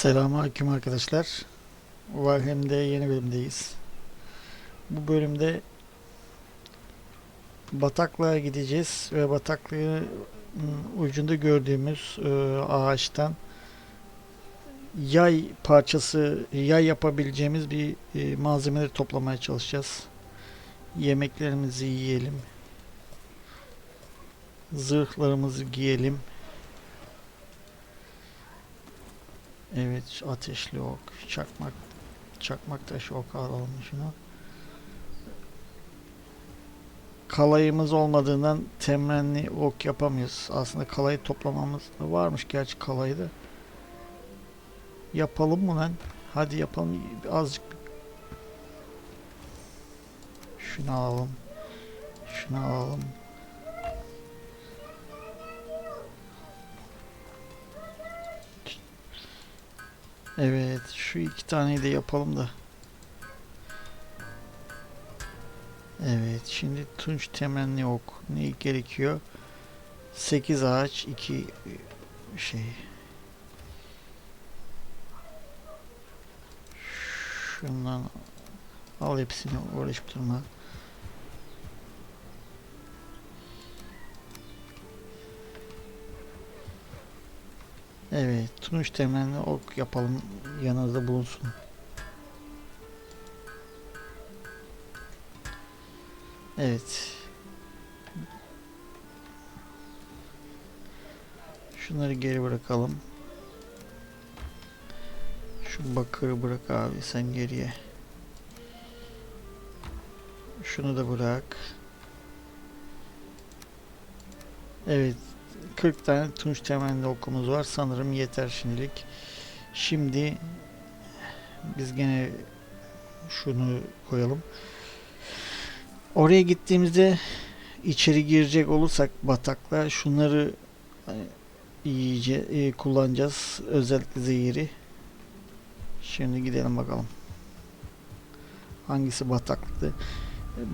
Selamünaleyküm arkadaşlar. Valheim'de yeni bölümdeyiz. Bu bölümde bataklığa gideceğiz ve bataklığın ucunda gördüğümüz e, ağaçtan yay parçası, yay yapabileceğimiz bir e, malzemeleri toplamaya çalışacağız. Yemeklerimizi yiyelim. Zırhlarımızı giyelim. Evet ateşli ok, çakmak, çakmak taşı ok alalım şunu. Kalayımız olmadığından temenni ok yapamıyoruz. Aslında kalayı toplamamız varmış gerçi kalayı da. Yapalım mı lan? Hadi yapalım azıcık. Şunu alalım. Şunu alalım. Evet, şu iki taneyi de yapalım da. Evet, şimdi tunç temenni ok. Ne gerekiyor? 8 ağaç, 2 şey. Şundan al hepsini uğraşıp durma. Evet, tunç temenni ok yapalım. Yanınızda bulunsun. Evet. Şunları geri bırakalım. Şu bakırı bırak abi sen geriye. Şunu da bırak. Evet. 40 tane tunç temelli okumuz var. Sanırım yeter şimdilik. Şimdi biz gene şunu koyalım. Oraya gittiğimizde içeri girecek olursak batakla şunları e, iyice e, kullanacağız. Özellikle zehiri. Şimdi gidelim bakalım. Hangisi bataklıktı?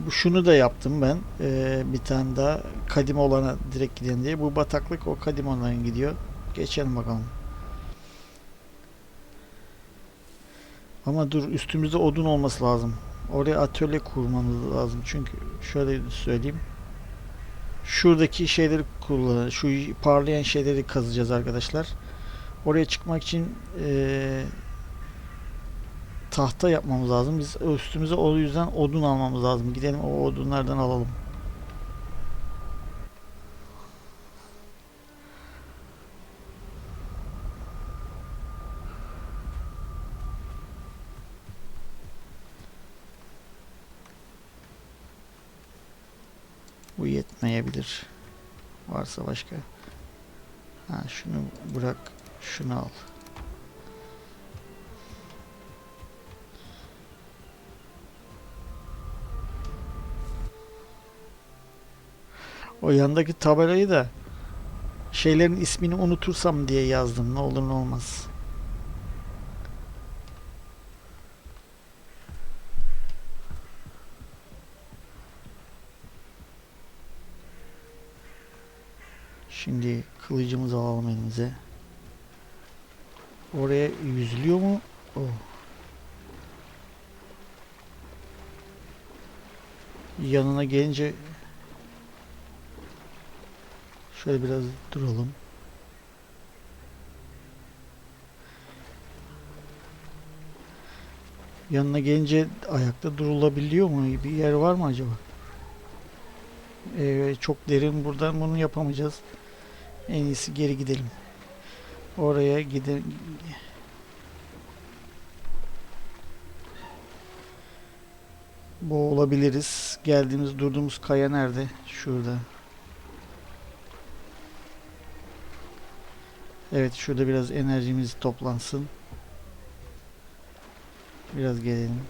Bu şunu da yaptım ben. Ee, bir tane daha kadim olana direkt giden diye. Bu bataklık o kadim olana gidiyor. Geçelim bakalım. Ama dur üstümüzde odun olması lazım. Oraya atölye kurmamız lazım. Çünkü şöyle söyleyeyim. Şuradaki şeyleri kullan, şu parlayan şeyleri kazacağız arkadaşlar. Oraya çıkmak için eee tahta yapmamız lazım. Biz üstümüze o yüzden odun almamız lazım. Gidelim o odunlardan alalım. Bu yetmeyebilir. Varsa başka. Ha şunu bırak. Şunu al. O yandaki tabelayı da şeylerin ismini unutursam diye yazdım. Ne olur ne olmaz. Şimdi kılıcımızı alalım elimize. Oraya yüzülüyor mu? Oh. Yanına gelince Şöyle biraz duralım. Yanına gelince ayakta durulabiliyor mu? Bir yer var mı acaba? Ee, çok derin buradan bunu yapamayacağız. En iyisi geri gidelim. Oraya gidelim. Boğulabiliriz. Geldiğimiz durduğumuz kaya nerede? Şurada. Evet şurada biraz enerjimiz toplansın. Biraz gelelim.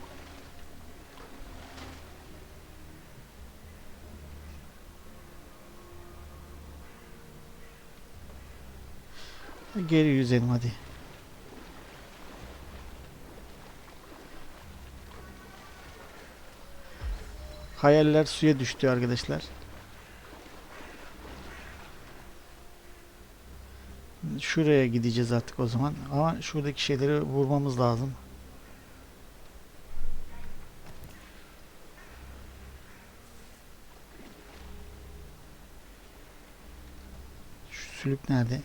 Geri yüzelim hadi. Hayaller suya düştü arkadaşlar. Şuraya gideceğiz artık o zaman. Ama şuradaki şeyleri vurmamız lazım. Şu sülük nerede?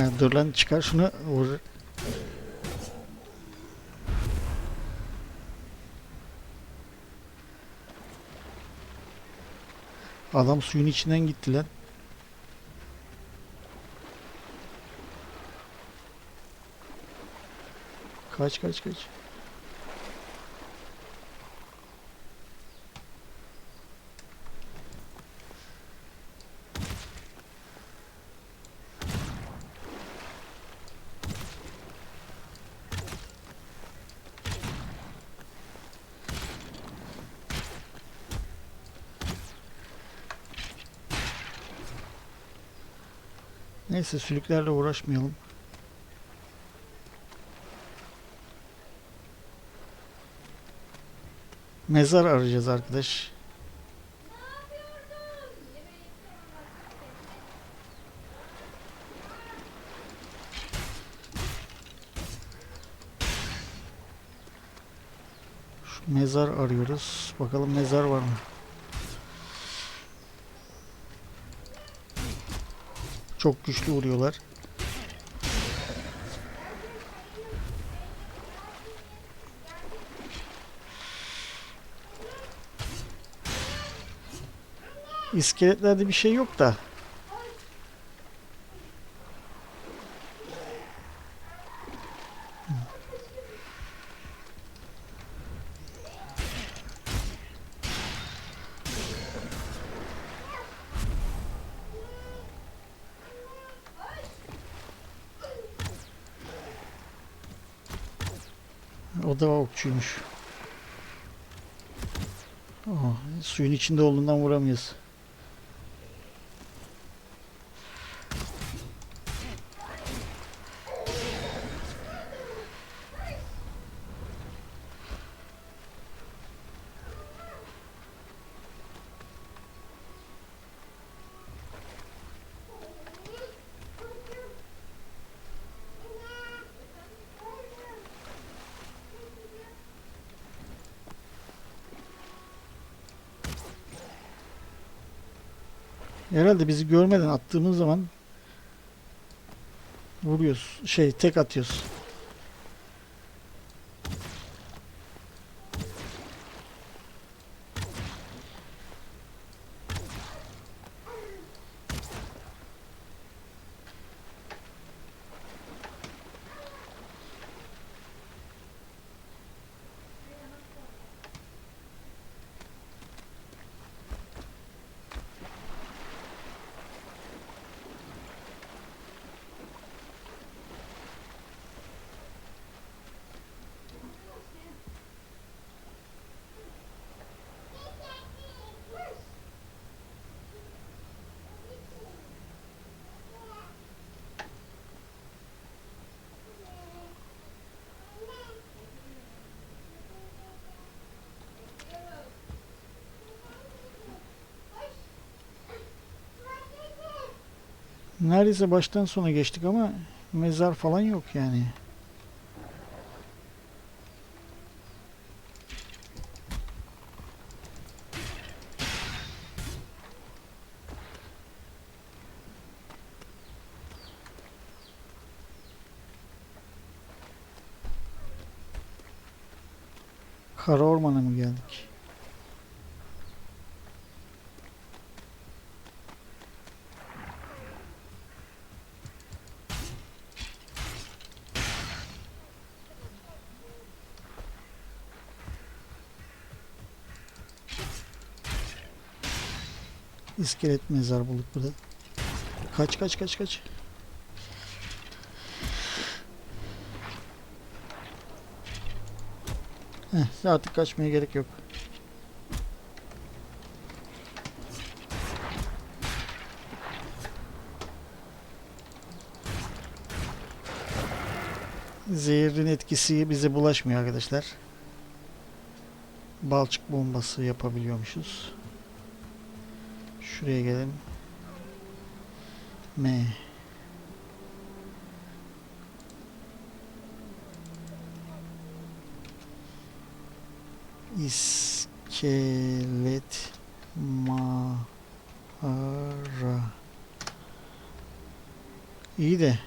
Ha, dur lan çıkar şunu vur. Adam suyun içinden gitti lan. Kaç kaç kaç. Neyse sülüklerle uğraşmayalım. Mezar arayacağız arkadaş. Şu mezar arıyoruz. Bakalım mezar var mı? Çok güçlü vuruyorlar. İskeletlerde bir şey yok da. O da okçuymuş. Oh, suyun içinde olduğundan vuramıyoruz. Herhalde bizi görmeden attığımız zaman vuruyoruz. Şey tek atıyoruz. Neredeyse baştan sona geçtik ama mezar falan yok yani. Kara ormana mı geldik? İskelet mezar bulduk burada. Kaç kaç kaç kaç. Heh, artık kaçmaya gerek yok. Zehirin etkisi bize bulaşmıyor arkadaşlar. Balçık bombası yapabiliyormuşuz. Şuraya gelelim. M. İskelet mağara. İyi de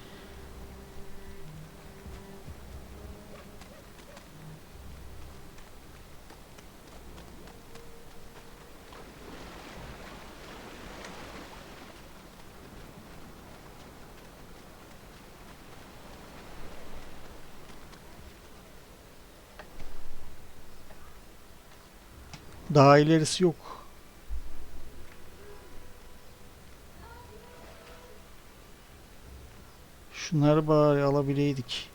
daha ilerisi yok. Şunları bari alabileydik.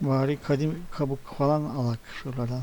Bari kadim kabuk falan alak şuralardan.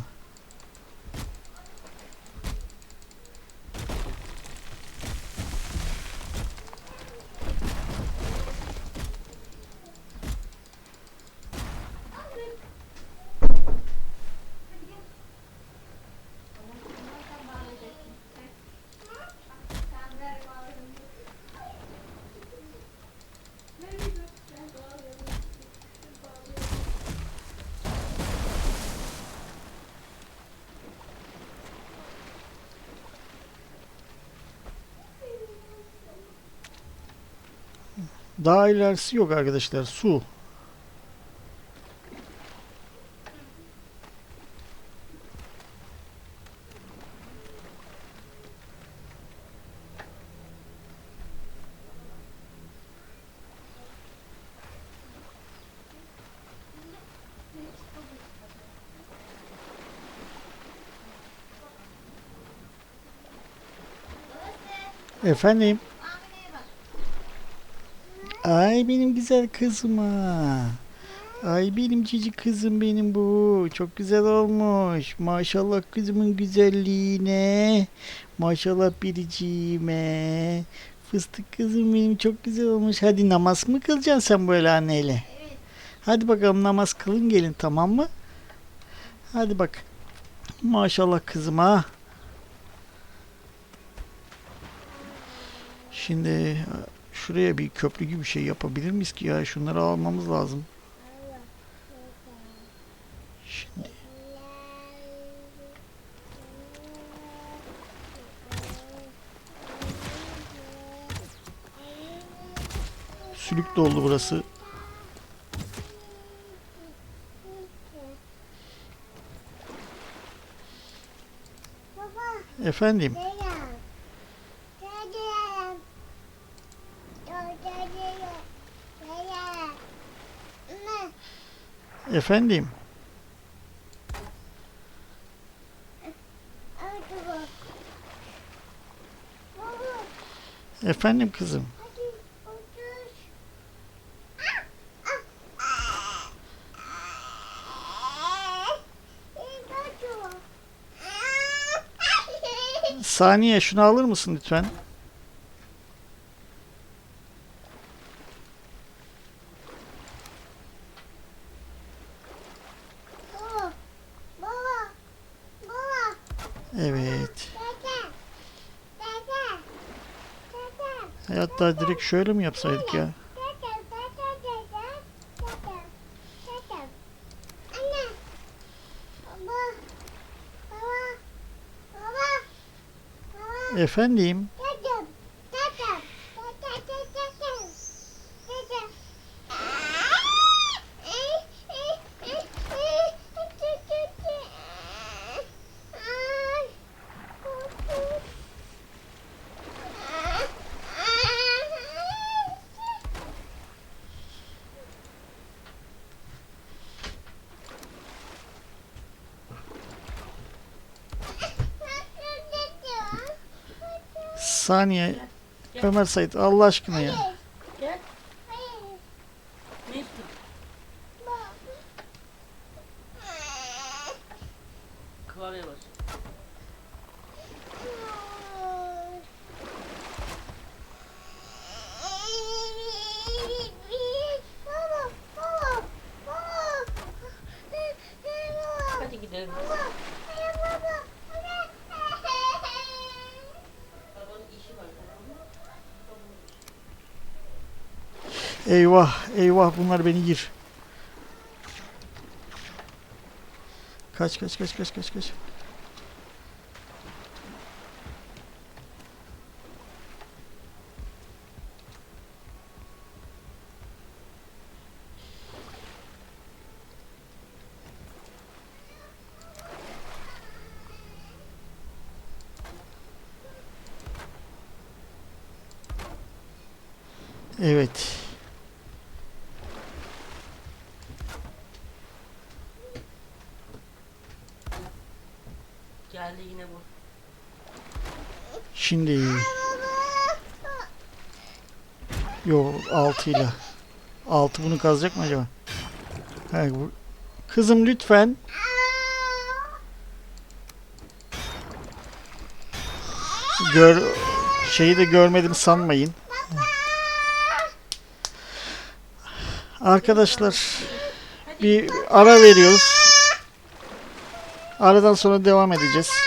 Daha ilerisi yok arkadaşlar. Su. Efendim. Ay benim güzel kızıma. Ay benim cici kızım benim bu. Çok güzel olmuş. Maşallah kızımın güzelliğine. Maşallah biriciğime. Fıstık kızım benim çok güzel olmuş. Hadi namaz mı kılacaksın sen böyle anneyle? Hadi bakalım namaz kılın gelin tamam mı? Hadi bak. Maşallah kızıma. Şimdi şuraya bir köprü gibi bir şey yapabilir miyiz ki ya? Şunları almamız lazım. Şimdi sülük doldu burası. Baba, Efendim, efendim. Efendim kızım. Saniye şunu alır mısın lütfen? Hatta direkt şöyle mi yapsaydık ya? Dede, Saniye. Ömer Sait Allah aşkına ya. Gel. Ne. Eyvah eyvah bunlar beni yir. Kaç kaç kaç kaç kaç kaç. Evet. Geldi yine bu. Şimdi yo 6 ile 6 bunu kazacak mı acaba? Ha, bu- Kızım lütfen gör şeyi de görmedim sanmayın. Arkadaşlar bir ara veriyoruz. Aradan sonra devam edeceğiz.